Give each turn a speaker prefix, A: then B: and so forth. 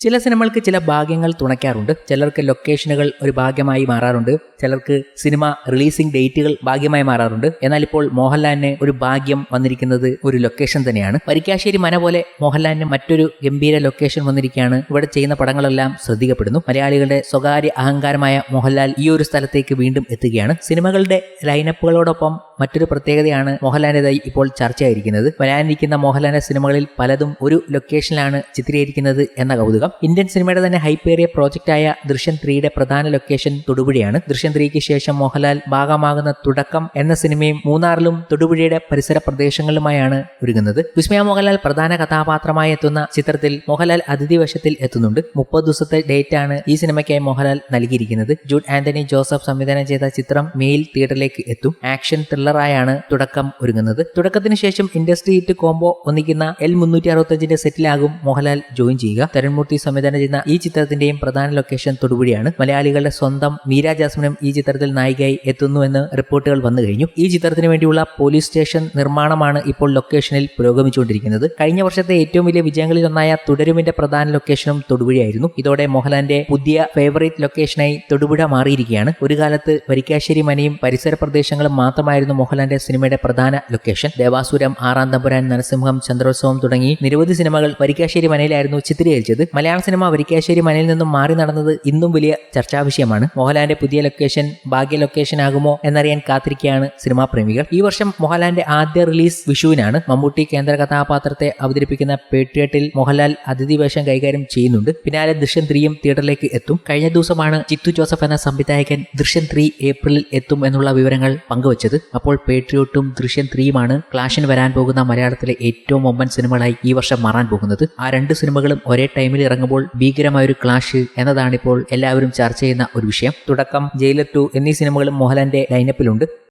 A: ചില സിനിമകൾക്ക് ചില ഭാഗ്യങ്ങൾ തുണയ്ക്കാറുണ്ട്. ചിലർക്ക് ലൊക്കേഷനുകൾ ഒരു ഭാഗ്യമായി മാറാറുണ്ട്. ചിലർക്ക് സിനിമ റിലീസിംഗ് ഡേറ്റുകൾ ഭാഗ്യമായി മാറാറുണ്ട്. എന്നാൽ ഇപ്പോൾ മോഹൻലാലിന് ഒരു ഭാഗ്യം വന്നിരിക്കുന്നത് ഒരു ലൊക്കേഷൻ തന്നെയാണ്. പരിക്കാശ്ശേരി മന പോലെ മോഹൻലാലിന് മറ്റൊരു ഗംഭീര ലൊക്കേഷൻ വന്നിരിക്കുകയാണ്. ഇവിടെ ചെയ്യുന്ന പടങ്ങളെല്ലാം ശ്രദ്ധിക്കപ്പെടുന്നു. മലയാളികളുടെ സ്വകാര്യ അഹങ്കാരമായ മോഹൻലാൽ ഈ ഒരു സ്ഥലത്തേക്ക് വീണ്ടും എത്തുകയാണ്. സിനിമകളുടെ ലൈനപ്പുകളോടൊപ്പം മറ്റൊരു പ്രത്യേകതയാണ് മോഹൻലാലിന്റെതായി ഇപ്പോൾ ചർച്ചയായിരിക്കുന്നത്. വരാനിരിക്കുന്ന മോഹൻലാലിന്റെ സിനിമകളിൽ പലതും ഒരു ലൊക്കേഷനിലാണ് ചിത്രീകരിക്കുന്നത് എന്ന കൗതുകം. ഇന്ത്യൻ സിനിമയുടെ തന്നെ ഹൈപ്പേറിയ പ്രോജക്റ്റായ ദൃശ്യം ത്രീയുടെ പ്രധാന ലൊക്കേഷൻ തൊടുപുഴയാണ്. ദൃശ്യം ത്രീക്ക് ശേഷം മോഹൻലാൽ ഭാഗമാകുന്ന തുടക്കം എന്ന സിനിമയും മൂന്നാറിലും തൊടുപുഴയുടെ പരിസര പ്രദേശങ്ങളിലുമായാണ് ഒരുങ്ങുന്നത്. വിസ്മയ മോഹൻലാൽ പ്രധാന കഥാപാത്രമായി എത്തുന്ന ചിത്രത്തിൽ മോഹൻലാൽ അതിഥി വേഷത്തിൽ എത്തുന്നുണ്ട്. മുപ്പത് ദിവസത്തെ ഡേറ്റ് ആണ് ഈ സിനിമയ്ക്കായി മോഹൻലാൽ നൽകിയിരിക്കുന്നത്. ജൂഡ് ആന്റണി ജോസഫ് സംവിധാനം ചെയ്ത ചിത്രം മെയിൽ തിയേറ്ററിലേക്ക് എത്തും. ആക്ഷൻ ത്രില്ലറായാണ് തുടക്കം ഒരുങ്ങുന്നത്. തുടക്കത്തിന് ശേഷം ഇൻഡസ്ട്രി ഹിറ്റ് കോംബോ ഒന്നിക്കുന്ന എൽ മുന്നൂറ്റി അറുപത്തഞ്ചിന്റെ സെറ്റിലാകും മോഹൻലാൽ ജോയിൻ ചെയ്യുക. തരുൺമൂർത്തി സംവിധാനം ചെയ്യുന്ന ഈ ചിത്രത്തിന്റെയും പ്രധാന ലൊക്കേഷൻ തൊടുപുഴയാണ്. മലയാളികളുടെ സ്വന്തം മീര ജാസ്മിനും ഈ ചിത്രത്തിൽ നായികയായി എത്തുന്നു എത്തുന്നുവെന്ന് റിപ്പോർട്ടുകൾ വന്നു കഴിഞ്ഞു. ഈ ചിത്രത്തിന് വേണ്ടിയുള്ള പോലീസ് സ്റ്റേഷൻ നിർമ്മാണമാണ് ഇപ്പോൾ ലൊക്കേഷനിൽ പുരോഗമിച്ചുകൊണ്ടിരിക്കുന്നത്. കഴിഞ്ഞ വർഷത്തെ ഏറ്റവും വലിയ വിജയങ്ങളിൽ ഒന്നായ തുടരുമിന്റെ പ്രധാന ലൊക്കേഷനും തൊടുപുഴയായിരുന്നു. ഇതോടെ മോഹൻലാലിന്റെ പുതിയ ഫേവറേറ്റ് ലൊക്കേഷനായി തൊടുപുഴ മാറിയിരിക്കുകയാണ്. ഒരു കാലത്ത് വരിക്കാശ്ശേരി മനയും പരിസര പ്രദേശങ്ങളും മാത്രമായിരുന്നു മോഹൻലാലിന്റെ സിനിമയുടെ പ്രധാന ലൊക്കേഷൻ ദേവാസുരം ആറാം തമ്പുരാൻ നരസിംഹം ചന്ദ്രോത്സവം തുടങ്ങി നിരവധി സിനിമകൾ വരിക്കാശ്ശേരി മനയിലായിരുന്നു ചിത്രീകരിച്ചത് മലയാള സിനിമ വരിക്കാശ്ശേരി മനയിൽ നിന്നും മാറി നടന്നത് ഇന്നും വലിയ ചർച്ചാ വിഷയമാണ്. മോഹൻലാലിന്റെ പുതിയ ലൊക്കേഷൻ ഭാഗ്യ ലൊക്കേഷൻ ആകുമോ എന്നറിയാൻ കാത്തിരിക്കുകയാണ് സിനിമാ പ്രേമികൾ. ഈ വർഷം മോഹൻലാലിന്റെ ആദ്യ റിലീസ് വിഷുവിനാണ്. മമ്മൂട്ടി കേന്ദ്ര കഥാപാത്രത്തെ അവതരിപ്പിക്കുന്ന പേട്രിയറ്റിൽ മോഹൻലാൽ അതിഥി വേഷം കൈകാര്യം ചെയ്യുന്നുണ്ട്. പിന്നാലെ ദൃശ്യം ത്രീയും തിയേറ്ററിലേക്ക് എത്തും. കഴിഞ്ഞ ദിവസമാണ് ചിത്തു ജോസഫ് എന്ന സംവിധായകൻ ദൃശ്യം ത്രീ ഏപ്രിലിൽ എത്തും എന്നുള്ള വിവരങ്ങൾ പങ്കുവച്ചത്. അപ്പോൾ പേട്രിയോട്ടും ദൃശ്യം ത്രീയുമാണ് ക്ലാഷിന് വരാൻ പോകുന്ന മലയാളത്തിലെ ഏറ്റവും ഒമ്പൻ സിനിമകളായി ഈ വർഷം മാറാൻ പോകുന്നത്. ആ രണ്ട് സിനിമകളും ഒരേ ടൈമിൽ ഇറങ്ങുമ്പോൾ ഭീകരമായ ഒരു ക്ലാഷ് എന്നതാണിപ്പോൾ എല്ലാവരും ചർച്ച ചെയ്യുന്ന ഒരു വിഷയം. തുടക്കം ജയിലർ ടു എന്നീ സിനിമകളും മോഹൻലാലിന്റെ ലൈനപ്പിലുണ്ട്